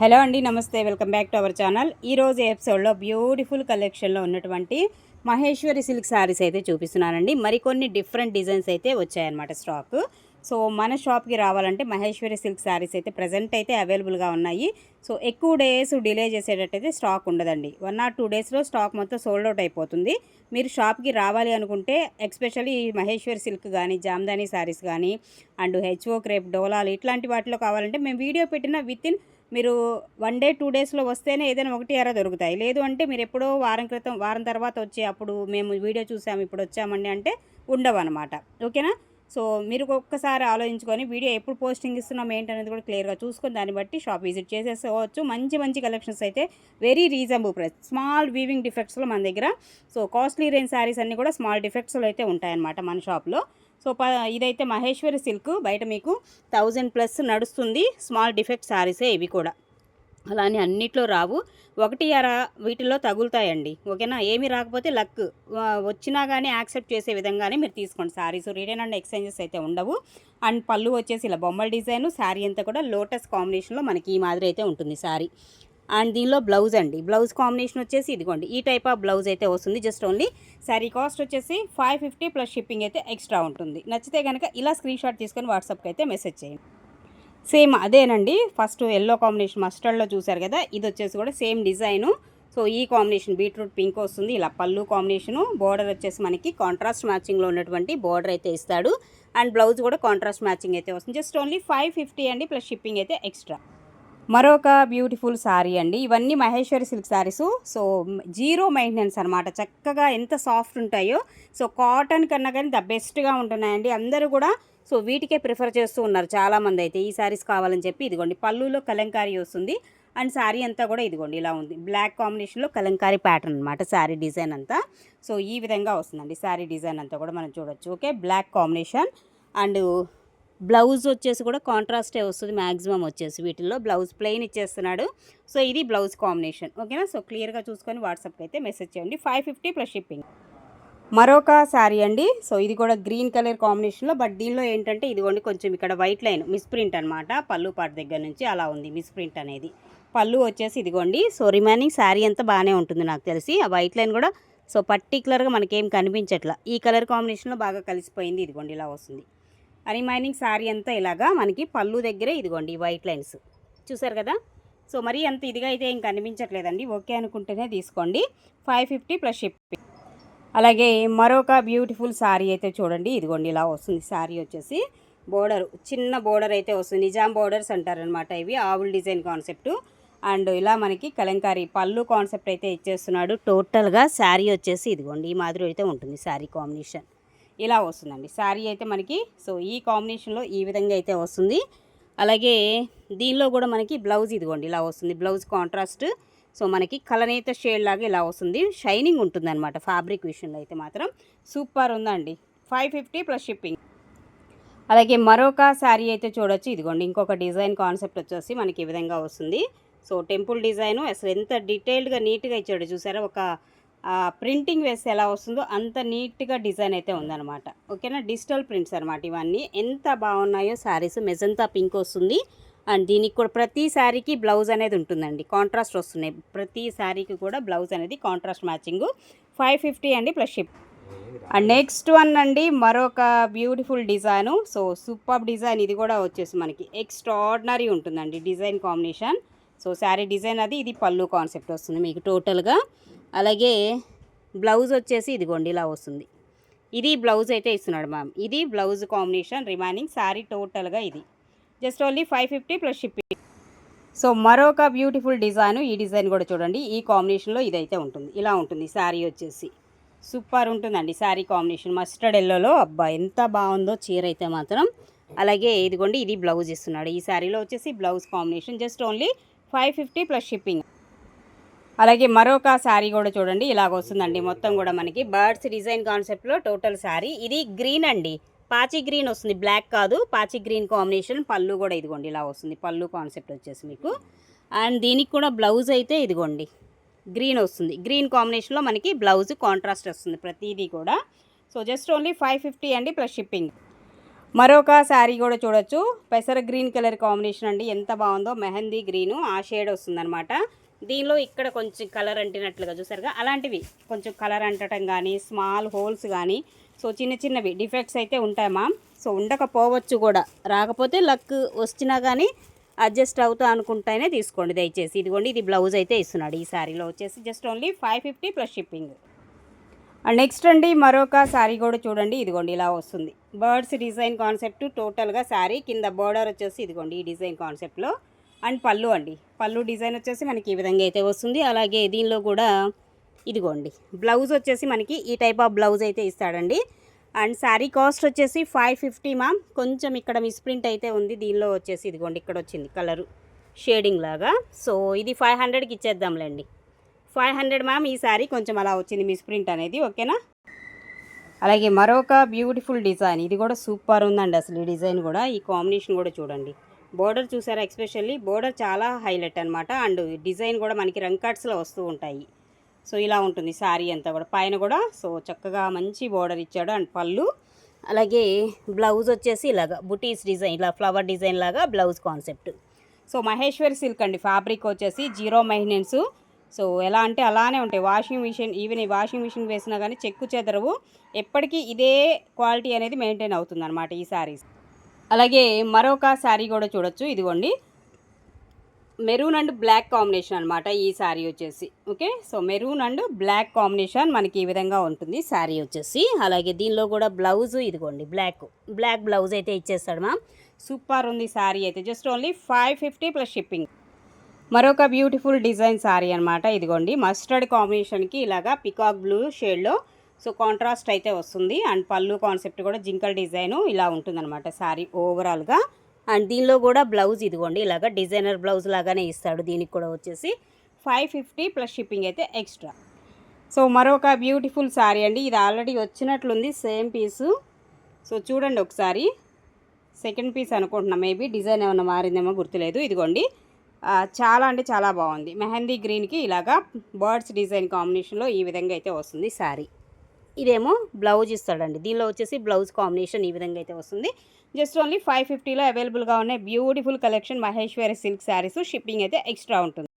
Hello అండి నమస్తే. Welcome back to our channel. ఈ రోజు ఎపిసోడ్లో బ్యూటిఫుల్ కలెక్షన్లో ఉన్నటువంటి మహేశ్వరి సిల్క్ శారీస్ అయితే చూపిస్తున్నానండి. మరికొన్ని డిఫరెంట్ డిజైన్స్ అయితే వచ్చాయన్నమాట స్టాక్. సో మన షాప్కి రావాలంటే మహేశ్వరి సిల్క్ శారీస్ అయితే ప్రజెంట్ అయితే అవైలబుల్గా ఉన్నాయి. సో ఎక్కువ డేస్ డిలే చేసేటట్టయితే స్టాక్ ఉండదండి. వన్ ఆర్ టూ డేస్లో స్టాక్ మొత్తం సోల్డ్ అవుట్ అయిపోతుంది. మీరు షాప్కి రావాలి అనుకుంటే ఎక్స్పెషల్లీ ఈ మహేశ్వరి సిల్క్ కానీ జామ్దానీ శారీస్ కానీ అండ్ హెచ్ఓ క్రేప్ డోలాలు ఇట్లాంటి వాటిలో కావాలంటే మేము వీడియో పెట్టిన విత్ ఇన్ మీరు వన్ డే టూ డేస్లో వస్తేనే ఏదైనా ఒకటి అరా దొరుకుతాయి. లేదు అంటే మీరు ఎప్పుడో వారం క్రితం వారం తర్వాత వచ్చి అప్పుడు మేము వీడియో చూసాము ఇప్పుడు వచ్చామండి అంటే ఉండవు అనమాట ఓకేనా? సో మీరు ఒక్కసారి ఆలోచించుకొని వీడియో ఎప్పుడు పోస్టింగ్ ఇస్తున్నాం ఏంటనేది కూడా క్లియర్గా చూసుకొని దాన్ని బట్టి షాప్ విజిట్ చేసేసుకోవచ్చు. మంచి మంచి కలెక్షన్స్ అయితే very reasonable price. Small weaving డిఫెక్ట్స్లో మన దగ్గర. సో కాస్ట్లీ రేంజ్ శారీస్ అన్నీ కూడా స్మాల్ డిఫెక్ట్స్లో అయితే ఉంటాయన్నమాట మన షాప్లో. సో ఇదైతే మహేశ్వరి సిల్క్. బయట మీకు థౌజండ్ ప్లస్ నడుస్తుంది. స్మాల్ డిఫెక్ట్ శారీసే ఇవి కూడా. అలానే అన్నిట్లో రావు. ఒకటి అర వీటిల్లో తగులుతాయండి. ఓకేనా? ఏమి రాకపోతే లక్. వచ్చినా కానీ యాక్సెప్ట్ చేసే విధంగానే మీరు తీసుకోండి. శారీస్ రిటర్న్ అండ్ ఎక్స్చేంజెస్ అయితే ఉండవు. అండ్ పళ్ళు వచ్చేసి ఇలా బొమ్మల డిజైన్ శారీ అంతా కూడా లోటస్ కాంబినేషన్లో మనకి ఈ మాదిరి అయితే ఉంటుంది శారీ. అండ్ దీనిలో బ్లౌజ్ అండి. బ్లౌజ్ కాంబినేషన్ వచ్చేసి ఇదిగోండి. ఈ టైప్ ఆఫ్ బ్లౌజ్ అయితే వస్తుంది. జస్ట్ ఓన్లీ శారీ కాస్ట్ వచ్చేసి ఫైవ్ ఫిఫ్టీ ప్లస్ షిప్పింగ్ అయితే ఎక్స్ట్రా ఉంటుంది. నచ్చితే కనుక ఇలా స్క్రీన్ షాట్ తీసుకొని వాట్సాప్కి అయితే మెసేజ్ చేయండి. సేమ్ అదేనండి. ఫస్ట్ ఎల్లో కాంబినేషన్ మస్టర్డ్లో చూసారు కదా ఇది వచ్చేసి కూడా సేమ్ డిజైను. సో ఈ కాంబినేషన్ బీట్రూట్ పింక్ వస్తుంది. ఇలా పళ్ళు కాంబినేషను. బోర్డర్ వచ్చేసి మనకి కాంట్రాస్ట్ మ్యాచింగ్లో ఉన్నటువంటి బోర్డర్ అయితే ఇస్తాడు. అండ్ బ్లౌజ్ కూడా కాంట్రాస్ట్ మ్యాచింగ్ అయితే వస్తుంది. జస్ట్ ఓన్లీ ఫైవ్ ఫిఫ్టీ అండి ప్లస్ షిప్పింగ్ అయితే ఎక్స్ట్రా. మరొక బ్యూటిఫుల్ శారీ అండి. ఇవన్నీ Maheshwari silk saris so zero maintenance అనమాట చక్కగా ఎంత సాఫ్ట్ ఉంటాయో సో కాటన్ కన్నా కానీ ద బెస్ట్గా ఉంటున్నాయండి. అందరూ కూడా సో వీటికే ప్రిఫర్ చేస్తూ ఉన్నారు చాలామంది అయితే. ఈ శారీస్ కావాలని చెప్పి ఇదిగోండి పళ్ళులో కలంకారీ వస్తుంది. అండ్ శారీ అంతా కూడా ఇదిగోండి ఇలా ఉంది. బ్లాక్ కాంబినేషన్లో కలంకారీ ప్యాటర్న్ అనమాట శారీ డిజైన్ అంతా. సో ఈ విధంగా వస్తుందండి శారీ డిజైన్ అంతా కూడా మనం చూడొచ్చు. Okay black combination and blouse వచ్చేసి కూడా కాంట్రాస్టే వస్తుంది మ్యాక్సిమం వచ్చేసి. వీటిల్లో బ్లౌజ్ ప్లెయిన్ ఇచ్చేస్తున్నాడు. సో ఇది బ్లౌజ్ కాంబినేషన్. ఓకేనా? సో క్లియర్గా చూసుకొని వాట్సాప్కి అయితే మెసేజ్ చేయండి. Five fifty plus shipping. మరొక శారీ అండి. సో ఇది కూడా గ్రీన్ కలర్ కాంబినేషన్లో బట్ దీనిలో ఏంటంటే ఇదిగోండి కొంచెం ఇక్కడ వైట్ లైన్ మిస్ ప్రింట్ అనమాట పళ్ళు పాట దగ్గర నుంచి అలా ఉంది మిస్ ప్రింట్ అనేది. పళ్ళు వచ్చేసి ఇదిగోండి. సో రిమైనింగ్ శారీ అంతా బాగానే ఉంటుంది నాకు తెలిసి. ఆ వైట్ లైన్ కూడా సో పర్టికులర్గా మనకేం కనిపించట్లా. ఈ కలర్ కాంబినేషన్లో బాగా కలిసిపోయింది. ఇదిగోండి ఇలా వస్తుంది. రిమైనింగ్ శారీ అంతా ఇలాగా మనకి పళ్ళు దగ్గరే ఇదిగోండి ఈ వైట్ లైన్స్. చూసారు కదా? సో మరీ అంత ఇదిగా అయితే ఇంక అనిపించట్లేదండి ఓకే అనుకుంటేనే తీసుకోండి. Five fifty plus shipping. అలాగే మరొక బ్యూటిఫుల్ శారీ అయితే చూడండి. ఇదిగోండి ఇలా వస్తుంది శారీ వచ్చేసి. బోర్డర్ చిన్న బోర్డర్ అయితే వస్తుంది. నిజాం బోర్డర్స్ అంటారనమాట ఇవి. ఆవుల్ డిజైన్ కాన్సెప్ట్. అండ్ ఇలా మనకి కలంకారీ పళ్ళు కాన్సెప్ట్ అయితే ఇచ్చేస్తున్నాడు. టోటల్గా శారీ వచ్చేసి ఇదిగోండి. ఈ మాదిరి అయితే ఉంటుంది శారీ కాంబినేషన్. ఇలా వస్తుందండి. శారీ అయితే మనకి సో ఈ కాంబినేషన్లో ఈ విధంగా అయితే వస్తుంది. అలాగే దీనిలో కూడా మనకి బ్లౌజ్ ఇదిగోండి ఇలా వస్తుంది. బ్లౌజ్ కాంట్రాస్ట్ సో మనకి కలనేత షేడ్ లాగా ఇలా వస్తుంది. షైనింగ్ ఉంటుందన్నమాట ఫ్యాబ్రిక్ విషయంలో అయితే మాత్రం. సూపర్ ఉందండి. Five fifty plus shipping. అలాగే మరొక శారీ అయితే చూడొచ్చు. ఇదిగోండి ఇంకొక డిజైన్ కాన్సెప్ట్ వచ్చేసి మనకి ఈ విధంగా వస్తుంది. సో టెంపుల్ డిజైను అసలు ఎంత డీటెయిల్డ్గా నీట్గా ఇచ్చాడు చూసారా? ఒక ప్రింటింగ్ వేస్తే ఎలా వస్తుందో అంత నీట్గా డిజైన్ అయితే ఉందన్నమాట. ఓకేనా? డిజిటల్ ప్రింట్స్ అనమాట ఇవన్నీ. ఎంత బాగున్నాయో శారీస్. మెజంతా పింక్ వస్తుంది. అండ్ దీనికి కూడా ప్రతి శారీకి బ్లౌజ్ అనేది ఉంటుందండి. కాంట్రాస్ట్ వస్తున్నాయి. ప్రతి శారీకి కూడా బ్లౌజ్ అనేది కాంట్రాస్ట్ మ్యాచింగ్. ఫైవ్ ఫిఫ్టీ అండి plus ship. And next one అండి మరొక beautiful design. So super design ఇది కూడా వచ్చేసి మనకి. ఎక్స్ట్రాడినరీ ఉంటుందండి design combination. So sari design అది ఇది పళ్ళు కాన్సెప్ట్ వస్తుంది మీకు టోటల్గా. అలాగే బ్లౌజ్ వచ్చేసి ఇదిగోండి ఇలా వస్తుంది. ఇది బ్లౌజ్ అయితే ఇస్తున్నాడు మ్యామ్. ఇది బ్లౌజ్ కాంబినేషన్ రిమైనింగ్ శారీ టోటల్గా ఇది. Just only five fifty plus shipping. So మరొక బ్యూటిఫుల్ డిజైన్ ఈ డిజైన్ కూడా చూడండి. ఈ కాంబినేషన్లో ఇదైతే ఉంటుంది. ఇలా ఉంటుంది శారీ వచ్చేసి. సూపర్ ఉంటుందండి శారీ కాంబినేషన్. మస్టర్డ్ ఎల్లోలో అబ్బా ఎంత బాగుందో చీర అయితే మాత్రం. అలాగే ఇదిగోండి ఇది బ్లౌజ్ ఇస్తున్నాడు. ఈ శారీలో వచ్చేసి blouse combination. Just only five fifty plus shipping. అలాగే మరొక శారీ కూడా చూడండి ఇలాగ వస్తుందండి. మొత్తం కూడా మనకి బర్డ్స్ డిజైన్ కాన్సెప్ట్లో టోటల్ శారీ. ఇది గ్రీన్ అండి. పాచి గ్రీన్ వస్తుంది. బ్లాక్ కాదు పాచి గ్రీన్ కాంబినేషన్. పళ్ళు కూడా ఇదిగోండి ఇలా వస్తుంది. పళ్ళు కాన్సెప్ట్ వచ్చేసి మీకు. అండ్ దీనికి కూడా బ్లౌజ్ అయితే ఇదిగోండి గ్రీన్ వస్తుంది. గ్రీన్ కాంబినేషన్లో మనకి బ్లౌజ్ కాంట్రాస్ట్ వస్తుంది ప్రతిదీ కూడా. So just only five fifty అండి ప్లస్ షిప్పింగ్. మరొక శారీ కూడా చూడొచ్చు. పెసర గ్రీన్ కలర్ కాంబినేషన్ అండి. ఎంత బాగుందో మెహందీ గ్రీను. ఆ షేడ్ వస్తుందన్నమాట. దీనిలో ఇక్కడ కొంచెం కలర్ అంటినట్లుగా చూసారుగా అలాంటివి కొంచెం కలర్ అంటటం కానీ స్మాల్ హోల్స్ కానీ సో చిన్న చిన్నవి డిఫెక్ట్స్ అయితే ఉంటాయి మ్యామ్. సో ఉండకపోవచ్చు కూడా. రాకపోతే లక్ వచ్చినా కానీ అడ్జస్ట్ అవుతా అనుకుంటేనే తీసుకోండి దయచేసి. ఇదిగోండి ఇది బ్లౌజ్ అయితే ఇస్తున్నాడు ఈ శారీలో. వచ్చేసి just only five fifty plus shipping. Next అండి మరొక శారీ కూడా చూడండి. ఇదిగోండి ఇలా వస్తుంది. బర్డ్స్ డిజైన్ కాన్సెప్ట్ టోటల్గా శారీ కింద బోర్డర్ వచ్చేసి ఇదిగోండి ఈ డిజైన్ కాన్సెప్ట్లో. అండ్ పళ్ళు అండి. పళ్ళు డిజైన్ వచ్చేసి మనకి ఈ విధంగా అయితే వస్తుంది. అలాగే దీనిలో కూడా ఇదిగోండి. బ్లౌజ్ వచ్చేసి మనకి ఈ టైప్ ఆఫ్ బ్లౌజ్ అయితే ఇస్తాడండి. అండ్ శారీ కాస్ట్ వచ్చేసి ఫైవ్ ఫిఫ్టీ మ్యామ్. కొంచెం ఇక్కడ మిస్ప్రింట్ అయితే ఉంది. దీనిలో వచ్చేసి ఇదిగోండి ఇక్కడ వచ్చింది కలరు. షేడింగ్ లాగా. సో ఇది ఫైవ్ హండ్రెడ్కి ఇచ్చేద్దాంలేండి. ఫైవ్ హండ్రెడ్ మ్యామ్ ఈ శారీ కొంచెం అలా వచ్చింది మిస్ప్రింట్ అనేది. ఓకేనా? అలాగే మరొక బ్యూటిఫుల్ డిజైన్. ఇది కూడా సూపర్ ఉందండి అసలు ఈ డిజైన్ కూడా. ఈ కాంబినేషన్ కూడా చూడండి. బోర్డర్ చూసారా? ఎక్స్పెషల్లీ బోర్డర్ చాలా హైలైట్ అనమాట అండ్ డిజైన్ కూడా మనకి రంకట్స్లో వస్తూ ఉంటాయి. సో ఇలా ఉంటుంది శారీ అంతా కూడా. పైన కూడా సో చక్కగా మంచి బోర్డర్ ఇచ్చాడు. అండ్ పళ్ళు. అలాగే బ్లౌజ్ వచ్చేసి ఇలాగా బుటీస్ డిజైన్ ఇలా ఫ్లవర్ డిజైన్ లాగా blouse concept. So Maheshwari silk అండి ఫ్యాబ్రిక్ వచ్చేసి జీరో మెయింటెనెన్స్ సో ఎలా అంటే అలానే ఉంటాయి. వాషింగ్ మిషన్ ఈవెన్ ఈ వాషింగ్ మిషన్ వేసినా కానీ చెక్కు చెదరవు. ఎప్పటికీ ఇదే క్వాలిటీ అనేది మెయింటైన్ అవుతుంది అనమాట ఈ శారీస్. అలాగే మరొక శారీ కూడా చూడొచ్చు. ఇదిగోండి. మెరూన్ అండ్ బ్లాక్ కాంబినేషన్ అనమాట ఈ శారీ వచ్చేసి. Okay? So maroon and black combination మనకి ఈ విధంగా ఉంటుంది శారీ వచ్చేసి. అలాగే దీనిలో కూడా బ్లౌజ్ ఇదిగోండి బ్లాక్. బ్లాక్ బ్లౌజ్ అయితే ఇచ్చేస్తాడు మ్యామ్. సూపర్ ఉంది శారీ అయితే. Just only five fifty plus shipping. మరొక బ్యూటిఫుల్ డిజైన్ శారీ అనమాట ఇదిగోండి మస్టర్డ్ కాంబినేషన్కి ఇలాగా పికాక్ బ్లూ షేడ్లో సో కాంట్రాస్ట్ అయితే వస్తుంది. అండ్ పళ్ళు కాన్సెప్ట్ కూడా జింకల్ డిజైను ఇలా ఉంటుందన్నమాట శారీ ఓవరాల్గా అండ్ దీనిలో కూడా బ్లౌజ్ ఇదిగోండి ఇలాగ డిజైనర్ బ్లౌజ్ లాగానే ఇస్తాడు. దీనికి కూడా వచ్చేసి ఫైవ్ ఫిఫ్టీ ప్లస్ షిప్పింగ్ అయితే ఎక్స్ట్రా సో మరొక బ్యూటిఫుల్ శారీ అండి. ఇది ఆల్రెడీ వచ్చినట్లుంది సేమ్ పీసు సో చూడండి ఒకసారి. సెకండ్ పీస్ అనుకుంటున్నా మేబీ డిజైన్ ఏమైనా మారిందేమో గుర్తులేదు. ఇదిగోండి చాలా అంటే చాలా బాగుంది. మెహందీ గ్రీన్కి ఇలాగా బర్డ్స్ డిజైన్ కాంబినేషన్లో ఈ విధంగా అయితే వస్తుంది శారీ. ఇదేమో బ్లౌజ్ ఇస్తాడండి. దీనిలో వచ్చేసి బ్లౌజ్ కాంబినేషన్ ఈ విధంగా అయితే వస్తుంది. జస్ట్ ఓన్లీ ఫైవ్ ఫిఫ్టీలో అవైలబుల్గా ఉన్నాయి beautiful collection Maheshwari silk sarees. Shipping అయితే ఎక్స్ట్రా ఉంటుంది.